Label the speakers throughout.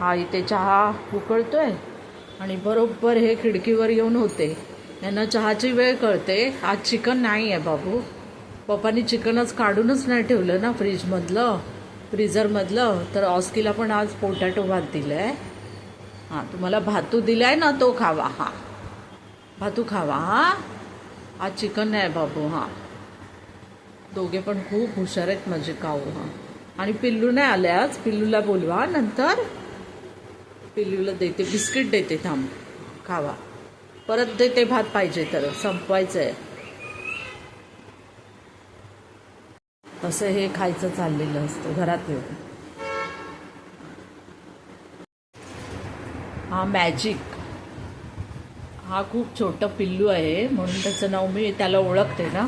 Speaker 1: हा इथे चहा उकळतो आहे आणि बरोबर हे खिडकीवर येऊन होते. यांना चहाची वेळ कळते. आज चिकन नाही आहे बाबू. पप्पानी चिकनच काढूनच नाही ठेवलं ना फ्रीजमधलं फ्रीझरमधलं. तर ऑस्कीला पण आज पोटॅटो भात दिलं आहे हां तुम्हाला भातू दिला आहे ना तो खावा. हां. भातू खावा हां. आज चिकन नाही आहे बाबू हां. दोघे पण खूप हुशार आहेत माझे काऊ हां. आणि पिल्लू नाही आले आज. पिल्लूला बोलवा नंतर. पिल्लूला देते बिस्किट देते थांब खावा. परत देते भात पाहिजे तर संपवायचं आहे असं हे खायचं चाललेलं असतं घरात येऊन. हा मॅजिक हा खूप छोटं पिल्लू आहे म्हणून त्याचं नाव मी त्याला ओळखते ना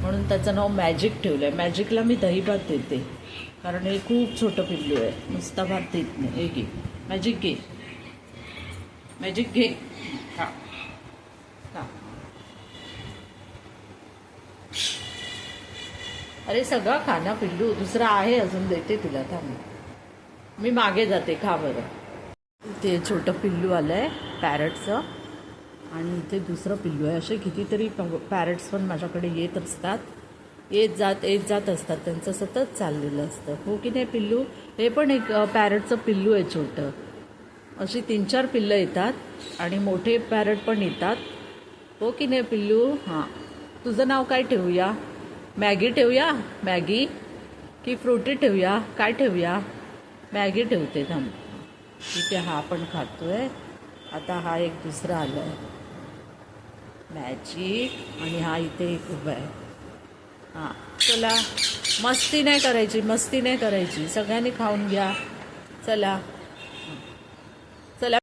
Speaker 1: म्हणून त्याचं नाव मॅजिक ठेवलं आहे मॅजिकला मी दही भात देते कारण हे खूप छोटं पिल्लू आहे. नुसता भात देत नाही. हे एक मॅजिक घे मॅजिक घे अरे सगळं खा ना पिल्लू दुसरा आहे अजून देते तुला थांब. मी मागे जाते खा बरं. ते छोटं पिल्लू आलं आहे पॅरटचं. आणि इथे दुसरं पिल्लू आहे. असे कितीतरी पॅरट्स पण माझ्याकडे येत असतात. येत जात येत जात असतात. त्यांचं सतत चाललेलं असतं. हो की नाही पिल्लू? हे पण एक पॅरटचं पिल्लू आहे छोटं. अशी तीन चार पिल्लं येतात आणि मोठे पॅरट पण येतात. हो की नाही पिल्लू? हां. तुझं नाव काय ठेवूया? मॅगी ठेवूया? मॅगी? की फ्रुटी ठेवूया? काय ठेवूया? मॅगी ठेवते थांब. इथे हा पण आहे आता हा एक दुसरा आला आहे मॅजिक आणि हा इथे एक उभा आहे. हां. चला. मस्ती नाही करायची मस्ती नाही करायची. सगळ्यांनी खाऊन घ्या. चला.